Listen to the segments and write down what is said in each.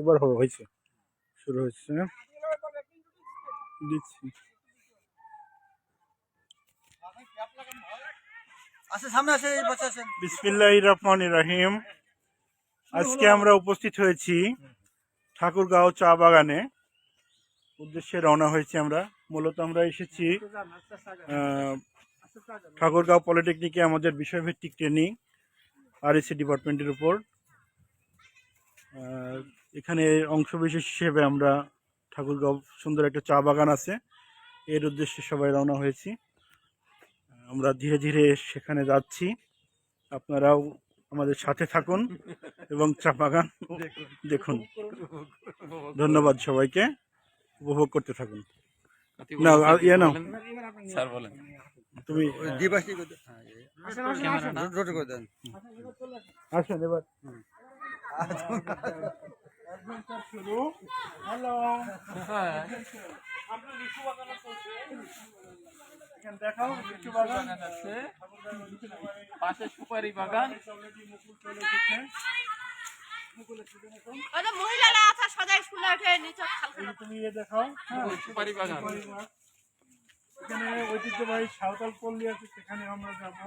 এবার হবে হয়েছে। শুরু হচ্ছে দিচ্ছি। বিসমিল্লাহ রহমান রাহিম। আজকে আমরা উপস্থিত হয়েছি ঠাকুরগাঁও চা বাগানে। উদ্দেশ্যে রওনা হয়েছি আমরা। মূলত আমরা এসেছি ঠাকুরগাঁও পলিটেকনিকে আমাদের বিষয়ভিত্তিক ট্রেনিং আর এসি ডিপার্টমেন্টের উপর। এখানে অংশবিশেষ হিসেবে আমরা ঠাকুরগাঁও সুন্দর একটা চা বাগান আছে। এর উদ্দেশ্যে সবাই রওনা হয়েছি। আমরা ধীরে ধীরে সেখানে যাচ্ছি। আপনারাও আমাদের সাথে থাকুন এবং চা বাগান দেখুন। ধন্যবাদ সবাইকে। উপভোগ করতে থাকুন। না আর ইয়ে নাও। স্যার বলেন। তুমি আসেন এবার। শুরু হ্যালো এখানে দেখাও লিচু বাগান আছে পাশে সুপারি বাগান মহিলারা আছে সদাই শুনে ওঠে নিচে তুমি ইয়ে দেখাও হ্যাঁ সুপারি বাগান। এখানে ঐতিহ্যবাহী সাঁওতাল পল্লী আছে সেখানে আমরা যাব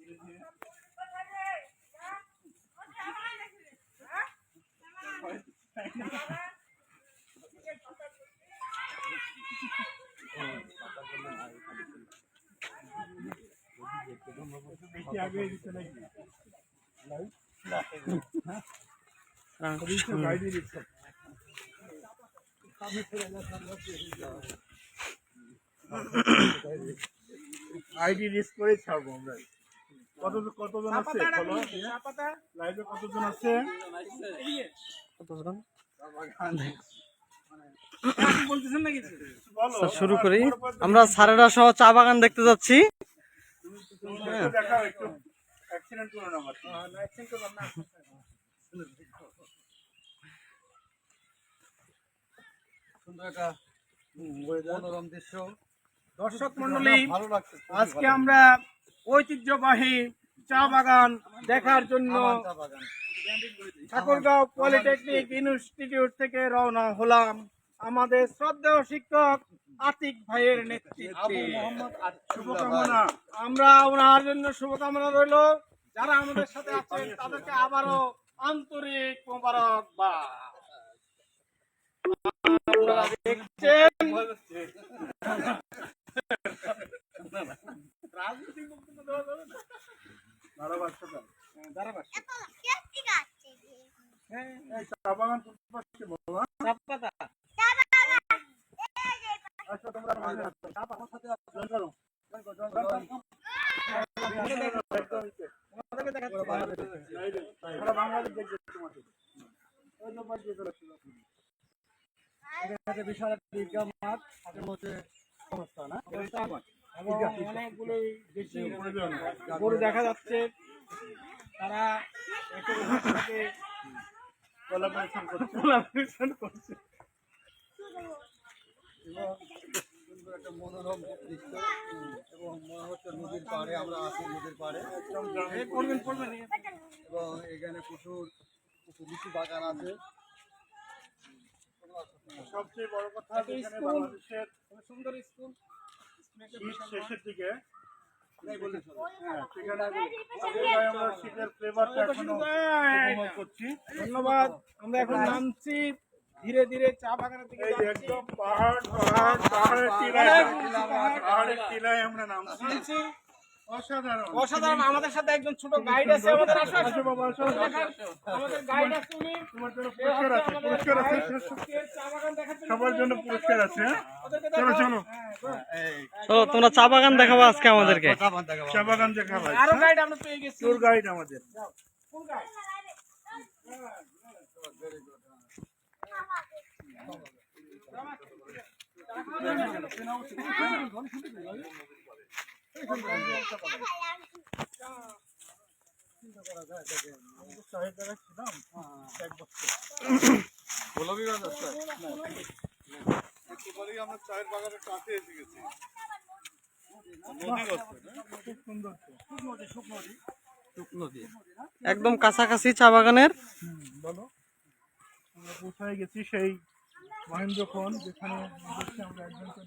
বেশি আগে দিতে নাকি গাইডে দিচ্ছে আইডি লিস্ট করে ছাড়বো আমরা। কত কতজন আছে? লাইভে কতজন আছে? শুরু করি। আমরা সারেরা সহ চা বাগান দেখতে যাচ্ছি। মনোরম দৃশ্য। দর্শক মন্ডলী আজকে আমরা ঐতিহ্যবাহী চা বাগান দেখার জন্য ঠাকুরগাঁও পলিটেকনিক ইনস্টিটিউট থেকে রওনা হলাম আমাদের শ্রদ্ধেয় শিক্ষক আতিক ভাইয়ের নেতৃত্বে। শুভকামনা। আমরা ওনার জন্য শুভকামনা রইল। যারা আমাদের সাথে আছেন, তাদেরকে আবারও আন্তরিক মোবারক বা। দেখছেন? রাজনৈতিক বক্তব্য দেওয়া যাবে না? হ্যাঁ, চা বাগান। আচ্ছা, তোমরা সাথে করো। বাংলাদেশ দেখবে তোমাকে। বিশাল একটা ঈদগাহ মাঠ। সাথে হচ্ছে সংস্থা না এবং অনেকগুলো দেশি গরু দেখা যাচ্ছে। তারা করছে। এবং সুন্দর একটা মনোরম দৃশ্য। এবং মনে হচ্ছে নদীর পাড়ে আমরা আছি নদীর পাড়ে। এবং এখানে প্রচুর প্রচুর লিচু বাগান আছে। সবচেয়ে বড় কথা। বাংলাদেশের সুন্দর স্কুল। শেষের দিকে ধন্যবাদ। আমরা এখন নামছি ধীরে ধীরে চা বাগানের দিকে। একদম পাহাড় পাহাড় পাহাড়ের টিলায় টিলায় আমরা নামছি। অসাধারণ। অসাধারণ। আমাদের সাথে একজন ছোট গাইড আছে আমাদের আসো আসো। বাবা, আসো। আমাদের গাইড আছে উনি তোমার জন্য পুরস্কার আছে পুরস্কার আছে। সবার জন্য পুরস্কার আছে হ্যাঁ? চলো চলো। হ্যাঁ, চলো। তোমরা চা বাগান দেখাবো আজকে আমাদেরকে। চা বাগান দেখাবো। আরও গাইড আমরা পেয়ে গেছি। ট্যুর গাইড আমাদের। কোন গাইড চায়ের গেছি। একদম কাছাকাছি চা বাগানের বলো পৌঁছায় গেছি সেই মহেন্দ্রক্ষণ যেখানে আমরা অ্যাডভেঞ্চার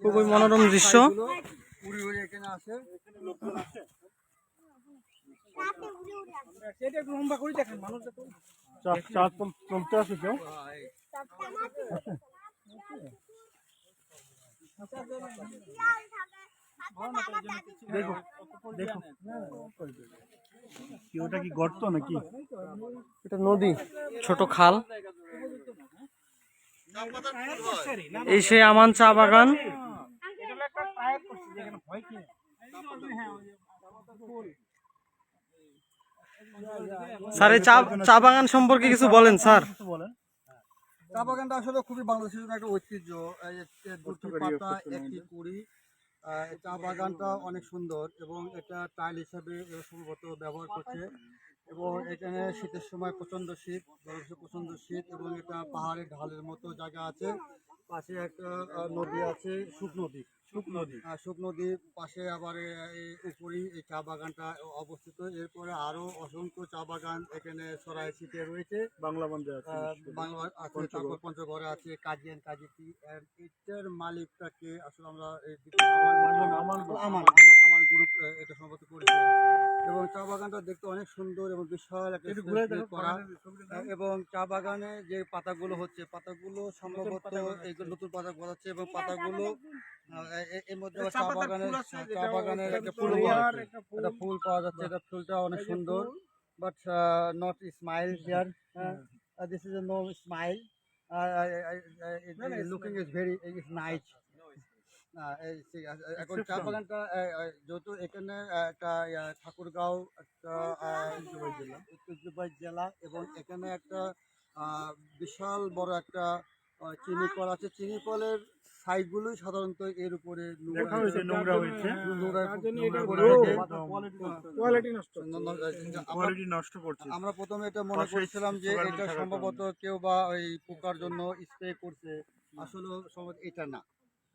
খুবই মনোরম দৃশ্য। কি ওটা কি গর্ত নাকি? এটা নদী ছোট খাল। এই সেই আমান চা বাগান। স্যার এই চা চা বাগান সম্পর্কে কিছু বলেন স্যার। বলেন চা বাগানটা আসলে খুবই বাংলাদেশের জন্য একটা ঐতিহ্য। এই যে দুটি পাতা একটি কুড়ি এই চা বাগানটা অনেক সুন্দর এবং এটা টাইল হিসাবে সম্ভবত ব্যবহার করছে। এবং এখানে শীতের সময় প্রচণ্ড শীত বাংলাদেশে প্রচণ্ড শীত এবং এটা পাহাড়ের ঢালের মতো জায়গা আছে। পাশে একটা নদী আছে সুখ নদী সুখ নদী। সুখ নদীর পাশে আবার এই চা বাগানটা অবস্থিত। এরপরে আরও অসংখ্য চা বাগান এখানে সরাই রয়েছে। বাংলা বন্ধে আছে বাংলা আছে তারপর পঞ্চগড়ে আছে কাজিয়ান এটার মালিকটাকে আসলে আমরা এই আমার গ্রুপ। এটা সম্ভবত বাগানটা দেখতে অনেক সুন্দর এবং বিশাল একটা করা। এবং চা বাগানে যে পাতাগুলো হচ্ছে পাতাগুলো সম্ভবত এইগুলো নতুন পাতা গজাচ্ছে এবং পাতাগুলো এ- এ- এর মধ্যে চা বাগানের চা বাগানের একটা ফুল। একটা ফুল পাওয়া যাচ্ছে এটা ফুলটা অনেক সুন্দর। But not smile here this is no smile looking is very is nice এখন চা বাগানটা যেহেতু এখানে একটা ঠাকুরগাঁও একটা ঐতিহ্যবাহী জেলা। এবং এখানে একটা আহ, বিশাল বড় একটা চিনি কল আছে। চিনি কলের সাইডগুলোই সাধারণত এর উপরে নোংরা হয়েছে আমরা- কোয়ালিটি নষ্ট করছে। আমরা প্রথমে এটা মনে করেছিলাম যে এটা সম্ভবত কেউ বা ওই পোকার জন্য স্প্রে করছে। আসলে সম্ভবত এটা না।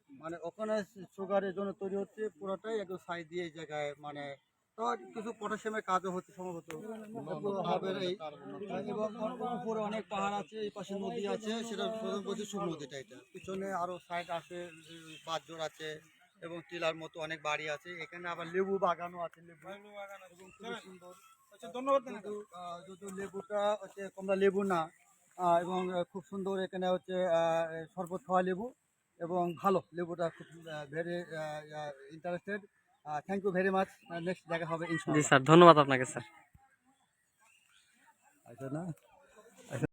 মানে ওখানে সুগারের জন্য তৈরি হচ্ছে পুরোটাই একদম সাইড দিয়ে এই জায়গায় মানে তো কিছু পটাশিয়ামের কাজও হচ্ছে সম্ভবত। উপরে অনেক পাহাড় আছে এই পাশে নদী আছে সেটা বলছে সুখ নদীটা এটা। পিছনে আরও সাইড আছে বাজর আছে এবং টিলার মতো অনেক বাড়ি আছে। এখানে আবার লেবু বাগানও আছে লেবু। এবং খুবই সুন্দর। ধন্যবাদ কিন্তু আহ, লেবুটা হচ্ছে কমলা লেবু না এবং খুব সুন্দর এখানে হচ্ছে আহ, শরবত খাওয়া লেবু। এবং ভালো লেবুটা খুব very interested thank you very much next দেখা হবে জি স্যার ধন্যবাদ আপনাকে স্যার। আচ্ছা না।